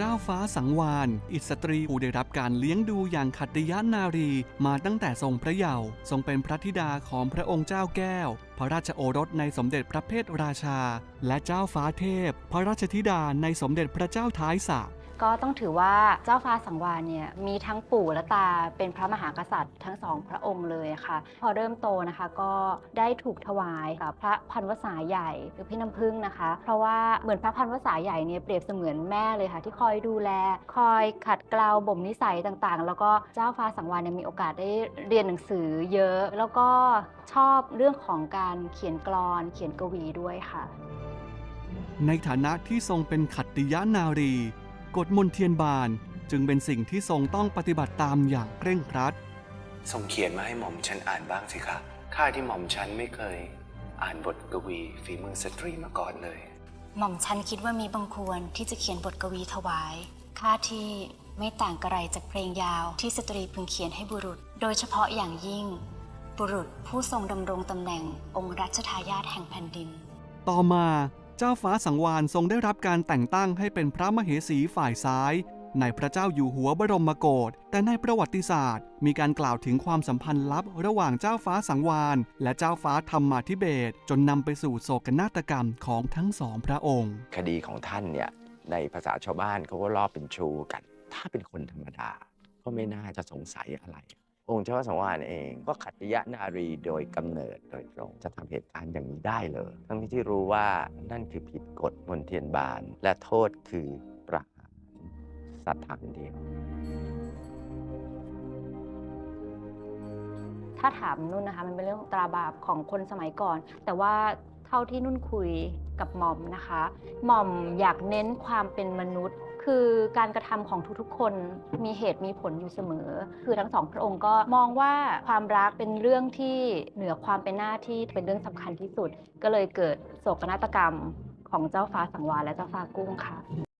เจ้าฟ้าสังวานอิสตรีผู้ได้รับการเลี้ยงดูอย่างขัตยานารีมาตั้งแต่ทรงพระเยาว์ทรงเป็นพระธิดาของพระองค์เจ้าแก้ว พระราชโอรสในสมเด็จพระเพทราชา และเจ้าฟ้าเทพ พระราชธิดาในสมเด็จพระเจ้าท้ายสระ ก็ต้องถือว่าเจ้าฟ้าสังวาลเนี่ยมีทั้งปู่และตาเป็นพระมหากษัตริย์ทั้งสองพระองค์เลยค่ะ พอเริ่มโตนะคะก็ได้ถูกถวายกับพระพันวษาใหญ่หรือพี่น้ำพึ่งนะคะ เพราะว่าเหมือนพระพันวษาใหญ่เนี่ยเปรียบเสมือนแม่เลยค่ะ ที่คอยดูแล คอยขัดเกลาบ่มนิสัยต่างๆ แล้วก็เจ้าฟ้าสังวาลเนี่ยมีโอกาสได้เรียนหนังสือเยอะ แล้วก็ชอบเรื่องของการเขียนกลอน เขียนกวีด้วยค่ะ ในฐานะที่ทรงเป็นขัตติยานารี กฎมนเทียนบานจึงเป็นสิ่งที่ทรงต้องปฏิบัติตามอย่างเคร่งครัดส่งเขียนมาให้หม่อมฉันอ่านบ้างสิคะข้าที่หม่อมฉันไม่เคย อ่านบทกวีฝีมือสตรีมาก่อนเลย หม่อมฉันคิดว่ามีบังควรที่จะเขียนบทกวีถวายค่าที่ไม่ต่างกระไรจากเพลงยาวที่สตรีพึงเขียนให้บุรุษ โดยเฉพาะอย่างยิ่ง บุรุษผู้ทรงดำรงตำแหน่งองค์รัชทายาทแห่งแผ่นดิน ต่อมา เจ้าฟ้าสังวานทรงได้รับการแต่งตั้งให้เป็นพระมเหสีฝ่ายซ้ายในพระเจ้าอยู่หัวบรมโกศ แต่ในประวัติศาสตร์ มีการกล่าวถึงความสัมพันธ์ลับระหว่างเจ้าฟ้าสังวานและเจ้าฟ้าธรรมาธิเบศจนนำไปสู่โศกนาฏกรรมของทั้งสองพระองค์ คดีของท่านเนี่ยในภาษาชาวบ้านเขาก็ลอบเป็นชูกัน ถ้าเป็นคนธรรมดา ก็ไม่น่าจะสงสัยอะไร องค์เจ้าสังวานเองก็ขัตติยนารีโดยกำเนิดโดยตรง จะทำเหตุการณ์อย่างนี้ได้เลย ทั้งที่รู้ว่านั่นคือผิดกฎมนเทียนบาน และโทษคือประหารสถานเดียว ถ้าถามนุ่นนะคะ มันเป็นเรื่องของตราบาปของคนสมัยก่อน แต่ว่าเท่าที่นุ่นคุยกับหม่อมนะคะ หม่อมอยากเน้นความเป็นมนุษย์ คือการกระทำของทุกๆ คนมีเหตุมีผลอยู่เสมอ คือทั้งสองพระองค์ก็มองว่าความรักเป็นเรื่องที่เหนือความเป็นหน้าที่เป็นเรื่องสำคัญที่สุด ก็เลยเกิดโศกนาฏกรรมของเจ้าฟ้าสังวาลและเจ้าฟ้ากุ้งค่ะ